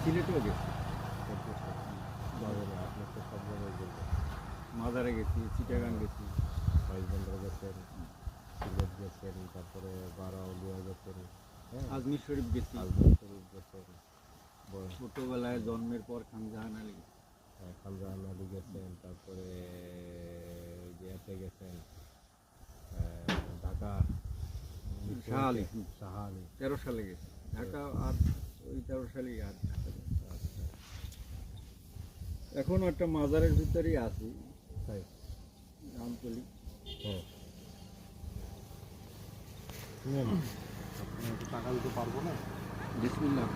সিলেটেও গেছি বাজারে আপনি তো সব জায়গায় মাজারে গেছি চিটাগাং গেছি। মাইজবন্দর গেছেন সিলেট গেছেন তারপরে বারাউলিয়া গেছেন আজমির শরীফ গেছি। আজমির শরীফ গেছেন। ছোটবেলায় জন্মের পর খানজাহান আলী। হ্যাঁ, খানজাহান আলী গেছেন তারপরে যে গেছেন ঢাকা শাহ আলী। শাহ আলী তেরো সালে গেছে। ঢাকা আর ওই তেরো সালেই আর এখনও একটা মাজারের ভিতরেই আছি। টাকা দিতে পারব না? বিসমিল্লাহ।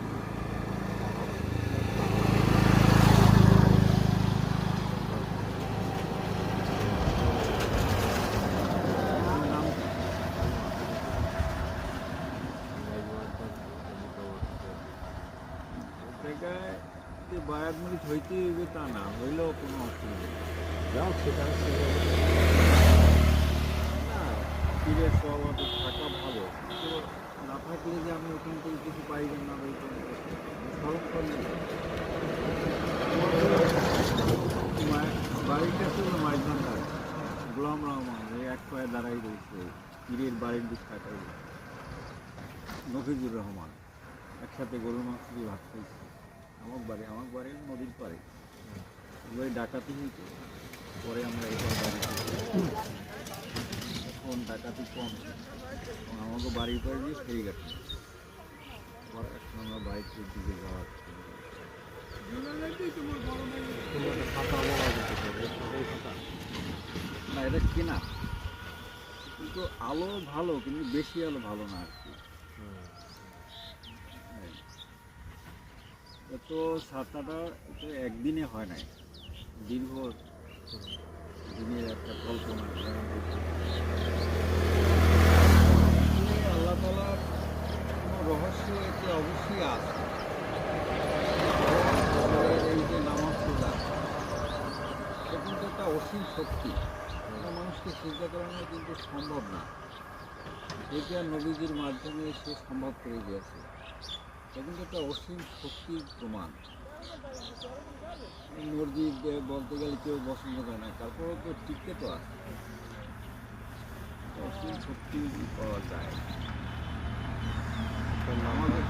এই জায়গায় যে বায়াত মিনিট হইতে হইবে তা না হইলেও কোনো অসুবিধা। যাও সেখানে না তীরের সহমতে থাকা ভালো। না থাকলে যে আমি ওখান থেকে কিছু পাইবেন না পাইবেন স্মরণ করলে বাড়ির কাছে হলো গোলাম রহমান এই এক পায়ে দাঁড়াই রয়েছে পীরের বাড়ির দিক তাকাই। নফিজুর রহমান একসাথে গরুর মাংস দিয়ে ভাত খাইছি। আমার বাড়ি আমার বাড়ি নদীর পাড়ে। ওই ডাকাতি হইতো পরে আমরা এটা এখন ডাকাতি কম। আমাকে বাড়ির পরে দিয়ে ফেরি গেছে। পরে এখন আমরা বাইকের দিকে যাওয়ার পারে না, এটা কেনা। কিন্তু আলো ভালো, কিন্তু বেশি আলো ভালো না আর কি এই। এ তো ছাতাটা তো একদিনে হয় নাই। দীর্ঘ দিনের একটা কল্পনা হচ্ছে। আল্লাহ তালার কোনো রহস্য এতে অবশ্যই আছে? এই যে নামাজ কিন্তু একটা অসীম শক্তি। এটা মানুষকে চিন্তা করানো কিন্তু সম্ভব না। এটা নবীজির মাধ্যমে সে সম্ভব করে দিয়েছে। কিন্তু একটা অসীম শক্তির প্রমাণ। মুরগি বলতে গেলে কেউ পছন্দ করে না, তারপরেও তো টিকতে তো আছে। অসীম শক্তি পাওয়া যায়। আমাদের